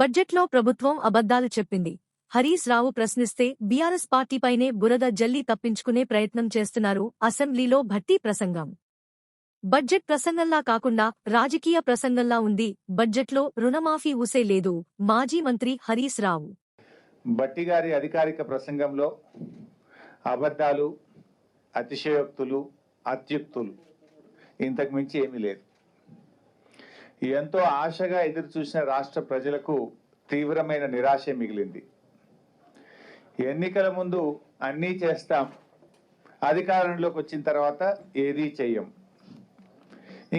బడ్జెట్లో ప్రభుత్వం అబద్ధాలు చెప్పింది. హరీష్ రావు ప్రశ్నిస్తే బీఆర్ఎస్ పార్టీపైనే బురద జల్లి తప్పించుకునే ప్రయత్నం చేస్తున్నారు అసెంబ్లీలో భట్టి ప్రసంగం. బడ్జెట్ ప్రసంగంలా కాకుండా రాజకీయ ప్రసంగంలా ఉంది. బడ్జెట్లో రుణమాఫీ ఊసే లేదు. మాజీ మంత్రి హరీష్ రావు. భట్టి గారి అధికారిక ప్రసంగంలో అబద్ధాలు అతిశయోక్తులు అత్యుక్తులు. ఇంతకు మించి ఏమీ లేదు. ఎంతో ఆశగా ఎదురు చూసిన రాష్ట్ర ప్రజలకు తీవ్రమైన నిరాశ మిగిలింది. ఎన్నికల ముందు అన్నీ చేస్తాం అధికారంలోకి వచ్చిన తర్వాత ఏదీ చెయ్యం.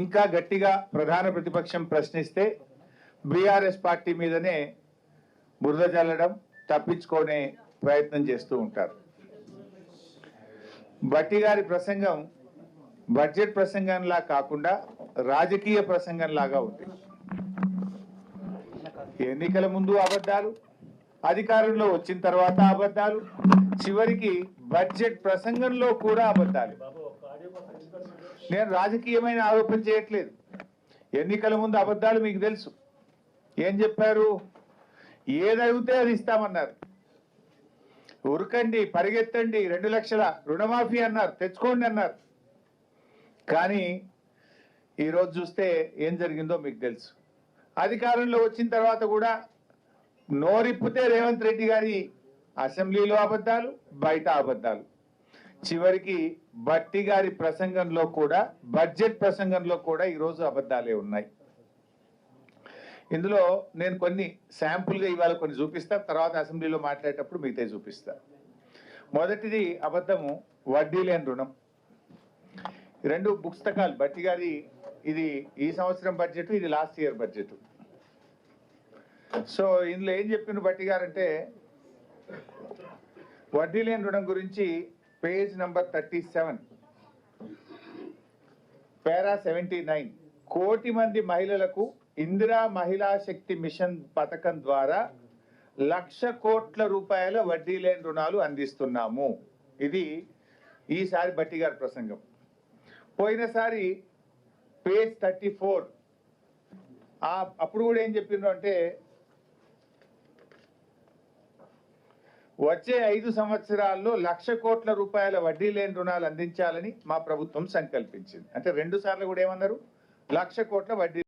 ఇంకా గట్టిగా ప్రధాన ప్రతిపక్షం ప్రశ్నిస్తే బీఆర్ఎస్ పార్టీ మీదనే బురద చల్లడం తప్పించుకునే ప్రయత్నం చేస్తూ ఉంటారు. బట్టి గారి ప్రసంగం బడ్జెట్ ప్రసంగంలా కాకుండా రాజకీయ ప్రసంగంలాగా ఉంది. ఎన్నికల ముందు అబద్ధాలు అధికారంలో వచ్చిన తర్వాత అబద్ధాలు చివరికి బడ్జెట్ ప్రసంగంలో కూడా అబద్ధాలు. నేను రాజకీయమైన ఆరోపణ చేయట్లేదు. ఎన్నికల ముందు అబద్ధాలు మీకు తెలుసు. ఏం చెప్పారు? ఏదైతే అది ఇస్తామన్నారు. ఉరకండి పరిగెత్తండి రెండు లక్షల రుణమాఫీ అన్నారు తెచ్చుకోండి అన్నారు. కానీ ఈరోజు చూస్తే ఏం జరిగిందో మీకు తెలుసు. అధికారంలో వచ్చిన తర్వాత కూడా నోరిప్పితే రేవంత్ రెడ్డి గారి అసెంబ్లీలో అబద్ధాలు బయట అబద్ధాలు. చివరికి బట్టి గారి ప్రసంగంలో కూడా బడ్జెట్ ప్రసంగంలో కూడా ఈరోజు అబద్ధాలే ఉన్నాయి. ఇందులో నేను కొన్ని శాంపుల్గా ఇవాళ కొన్ని చూపిస్తా తర్వాత అసెంబ్లీలో మాట్లాడేటప్పుడు మిగతా చూపిస్తా. మొదటిది అబద్ధము వడ్డీ లేని రుణం. రెండు పుస్తకాలు బట్టి గారి ఇది ఈ సంవత్సరం బడ్జెట్ ఇది లాస్ట్ ఇయర్ బడ్జెట్ సో ఇందులో ఏం చెప్పిండు బట్టి గారంటే అంటే వడ్డీ లేని రుణం గురించి page number thirty seven para seventy nine కోటి మంది మహిళలకు ఇందిరా మహిళా శక్తి మిషన్ పథకం ద్వారా లక్ష కోట్ల రూపాయల వడ్డీ లేని రుణాలు అందిస్తున్నాము. ఇది ఈసారి బట్టి గారి ప్రసంగం. పోయినసారి పేజ్ థర్టీ ఫోర్. అప్పుడు కూడా ఏం చెప్పిండ్రు అంటే వచ్చే ఐదు సంవత్సరాల్లో లక్ష కోట్ల రూపాయల వడ్డీ లేని రుణాలు అందించాలని మా ప్రభుత్వం సంకల్పించింది. అంటే రెండు సార్లు కూడా ఏమన్నారు? లక్ష కోట్ల వడ్డీ